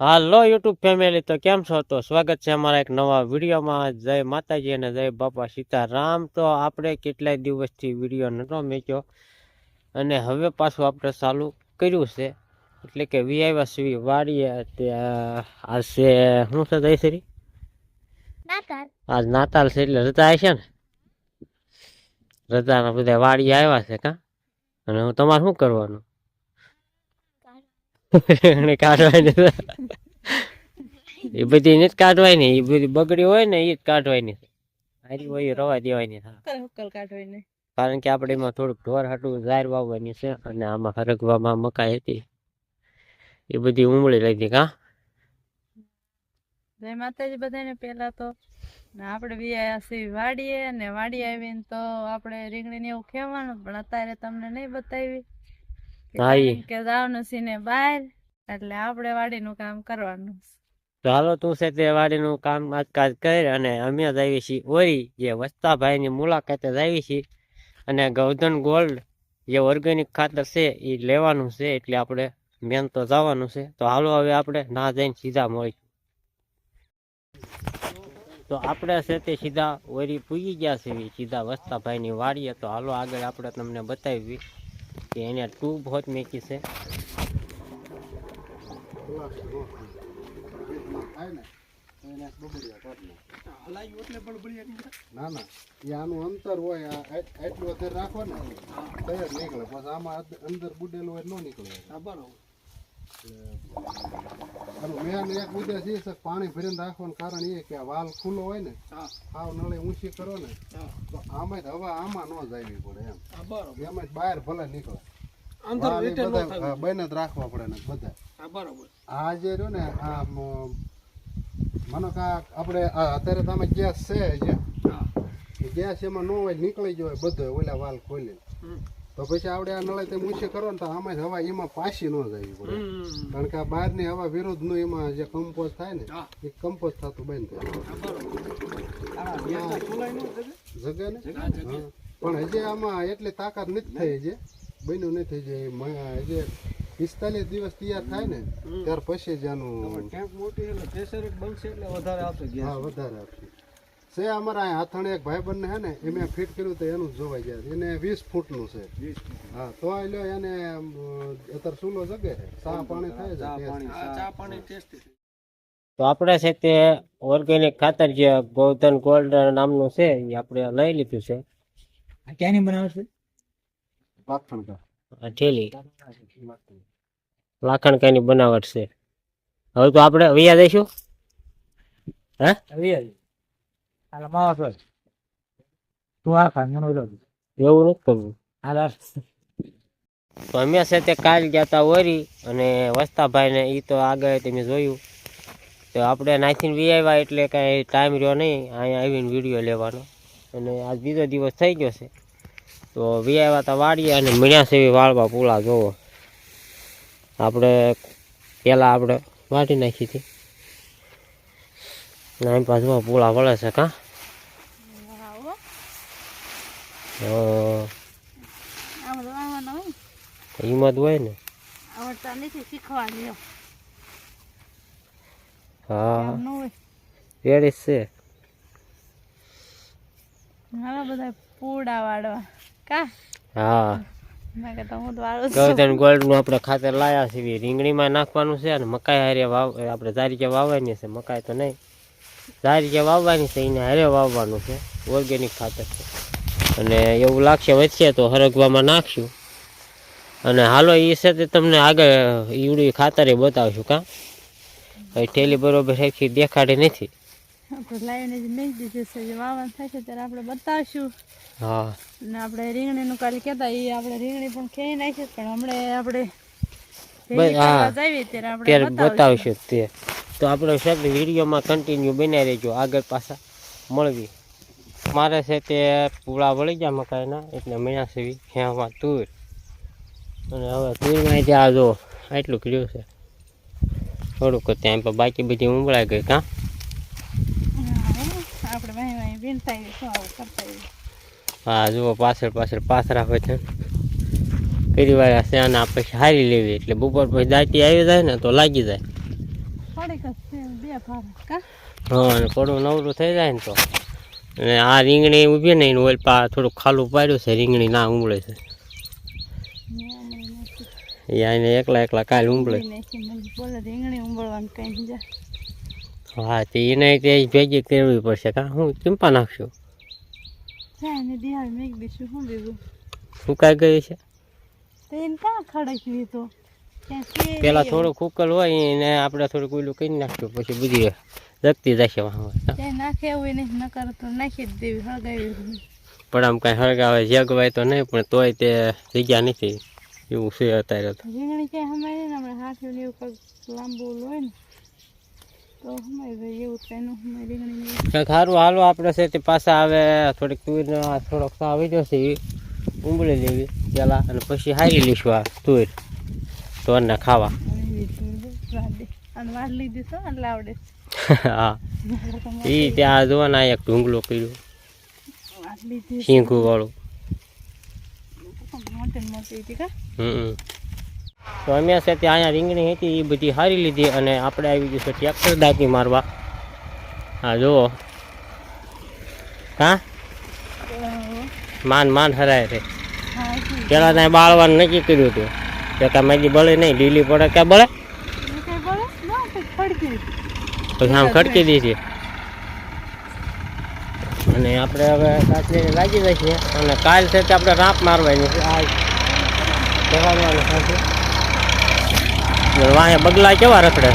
હાલો YouTube family તો કેમ છો? તો સ્વાગત છે અમારા એક નવા વિડીયોમાં. જય માતાજી અને જય બાપા સીતારામ. તો આપણે કેટલાય દિવસથી વીડિયો નહોતો મેચ્યો અને હવે પાછું આપણે ચાલુ કર્યું છે. એટલે કે વીઆઈવા સીવી વાડીએ આ છે શું છે નાતાલ. આજ નાતાલ છે એટલે રજા છે ને? રજાના બધા વાડી આવ્યા છે કા? અને હું તમારે શું કરવાનું? એને કાઢવાની. એ બધી નથી કાઢવાની એ બધી બગડી હોય ને એ જ કાઢવાની હારી હોય રવા દેવાની કારણ કે આપણે એમાં થોડુંક ઢોર હાટું ઝાર વાવવાની છે અને આમાં હરગવામાં મકાઈ હતી. એ બધી ઉમળી લીધી કા જય માતાજી બધાને પહેલા તો ને આપણે બી છીએ વાડીએ અને વાડી આવીને તો આપણે રીંગણી ને એવું ખેવાનું પણ અત્યારે તમને નહીં બતાવી. કે જવાનું છે ને બહાર એટલે આપણે વાડીનું કામ કરવાનું. તો હાલો તું છે તે વાડીનું કામ આજકાલ કર અને અમે જ આવી છીએ ઓરી જે વસ્તાભાઈની મુલાકાતે જ આવી છીએ. અને ગૌધન ગોલ્ડ જે ઓર્ગેનિક ખાતર છે એ લેવાનું છે એટલે આપણે મેન તો જવાનું છે. તો હાલો હવે આપણે ના જઈને સીધા મળી તો આપણે છે તે સીધા ઓરી પૂગી ગયા છે સીધા વસ્તાભાઈની વાડીએ. તો હાલો આગળ આપણે તમને બતાવી કે એને ટ્યુબ હોત મેકી છે. ના ના. એ આનું અંતર હોય આ આટ- અત્યારે રાખો ને તો જ નીકળે. પછી આમાં અંદર બુડેલું હોય ન નીકળે. આનું મેન એક ઉદ્દેશ એ છે પાણી ભરીને રાખવાનું કારણ એ કે આ વાલ ખુલ્લો હોય ને હાવ નળી ઊંચી કરો ને તો આમાં જ હવા આમાં ન જાવી પડે એમ. એમાં બહાર ભલે નીકળે. બંને જ રાખવા પડે ને બધા આ જે રહ્યો ને આ મ- માનો કે આપણે આ અત્યારે તમે ગેસ છે ગેસ એમાં ન હોય નીકળી હોય બધો ઓલા વાલ ખોલી તો પછી આવડે આ નળે તેમ ઊંચી કરો ને તો આમાં હવા એમાં પાછી ન જાય પડે. કારણ કે આ બહારની હવા વિરુદ્ધનું એમાં જે કમ્પોઝ થાય ને એ કમ્પોઝ થતું બંધ થાય જગે. ને? પણ હજી આમાં એટલી તાકાત નથી થઈ જે બન્યું નથી જે મ- જે પિસ્તાલીસ દિવસ તૈયાર થાય ને ત્યાર પછી જ આનું હા વધારે આપશે છે અમારા હાથણે એક ભાઈ બંને હે ને એ મેં ફિટ કર્યું તો એનું જોવાઈ જાય. એને વીસ ફૂટનું છે. હા તો આ લ્યો એને અત્યારે ચૂલો જગે છે. ચા પાણી થાય છે તો આપણે છે તે ઓર્ગેનિક ખાતર જે ગૌધન ગોલ્ડ નામનું છે એ આપણે લઈ લીધું છે. ક્યાંની બનાવે છે? કા લાખણકાની બનાવટ છે. હવે તો આપણે વૈયા દઈશું હે? હાલ માવા છો તું આ ખા મને ઓલો. એવું નથી કરવું હાલ હાલ. તો અમે છે તે કાલ ગયા હતા ઓરી અને વસ્તાભાઈને એ તો આગળ તમે જોયું તો આપણે નાખીને વી આવ્યા એટલે કાંઈ ટાઈમ રહ્યો નહીં અહીંયા આવીને વીડિયો લેવાનો અને આજ બીજો દિવસ થઈ ગયો છે તો વી આવ્યા તા વાળીએ અને મીણ્યા સેવી વાળવા પૂળા જોવો આપણે પહેલાં આપણે વાટી નાખી હતી નામ પાછું પૂળા વળે છે કાં આમ રવાના હોય હિંમત હોય ને. હા. ન છે હવે બધા પૂડા વાળવા. કા? મેં છું. ગૌધન ગોલ્ડનું આપણે ખાતર લાયા છીએ રીંગણીમાં નાખવાનું છે અને મકાઈ હારે વાવ આપણે જારીકે વાવવાની છે મકાઈ તો નહીં. તારીખે વાવવાની છે એને હારે વાવવાનું છે. ઓર્ગેનિક ખાતર છે. અને એવું લાગશે વધશે તો હરગવામાં નાખશું. અને હાલો એ છે તે તમને આગળ ઈવડી ખાતરે બતાવશું કાં? હવે ઠેલી બરોબર સરખી દેખાડી નથી. આપણે લાવીને જે મેં દીધું છે જે વાવવાનું થશે ત્યારે આપણે બતાવશું. હા. ને આપણે રીંગણીનું કાલે કહેતા એ આપણે રીંગણી પણ ખેઈ નાખીએ પણ હમણાં આપણે બસ, ભેગી હા. કરવા જાવી ત્યારે આપણે ત્યારે બતાવશું. બતાવશું તે. તો આપણે સાહેબ વિડીયોમાં કન્ટિન્યુ બનાવી રહેજો આગળ પાછા મળવી. મારે છે તે પૂળા વળી ગયા મકાઈના એટલે મહિના સુધી હેમાં તુર. અને હવે તુરમાં ત્યાં જો આટલું કર્યું છે. થોડુંક ત્યાં પણ બાકી બધી ઉંબળાઈ ગઈ કાં? હા, જુઓ પાછળ પાછળ પાથરા હોય છે. કરી વાળા છે અને આપણે હારી લેવી એટલે બપોર પછી દાટી આવી જાય ને તો લાગી જાય. હા અને પડું નવરું થઈ જાય ને તો. અને આ રીંગણી ઊભી ને એનું ઓલ પા થોડુંક ખાલું પાડ્યું છે રીંગણી ના ઉમળે છે. એને એકલા એકલા કાલ ઉમળે હા તે એને તે ભેગી કરવી પડશે કા? હું ચિંપા નાખશું? શું કાંઈ સુકાઈ ગઈ છે? તો એને ક્યાં ખડકવી તો છે પેલા થોડું કુકલ હોય ને આપણે થોડું ઓલું કરી નાખશું પછી બધી જગતી જશે નાખે એવું નહીં નકર તો નાખી જ દેવી હળગાવી પણ આમ કાંઈ હળગાવે જગવાય તો નહીં પણ તોય તે જગ્યા નથી એવું છે અત્યારે તો. રીંગણી ક્યાંય હમાય ને આપણે હાથું ને એવું કંઈક લાંબુ હોય ને તો હમાય ભાઈ એવું તેનું હમાય રીંગણી. કંઈક સારું હાલો આપણે છે તે પાછા આવે થોડીક તુરનો થોડોક આવી જશે ઉંબળી લેવી પેલા અને પછી હારી લઈશું આ તુર તોરને ખાવા. હા. એ ત્યાં જોવાના એક ઢુંગલો કર્યું. વાડ વાળું હમ. તો અમે છે ત્યાં અહીંયા રીંગણી હતી એ બધી હારી લીધી અને આપણે આવી ગયું છે ટ્રેક્ટર દાંતી મારવા. હા જુઓ હા? માન માન હરાય રે. પેલા ત્યાં બાળવાનું નક્કી કર્યું હતું. કે કાંઈ માગી બળે નહીં, લીલી પડે ક્યાં બળે? પછી આમ ખડકી દીધી અને આપણે હવે કાચલીને લાગી જઈએ અને કાલ છે તે આપણે રાપ મારવાની છે. આ કહેવાનું વાંહે બગલા કેવા રખડે?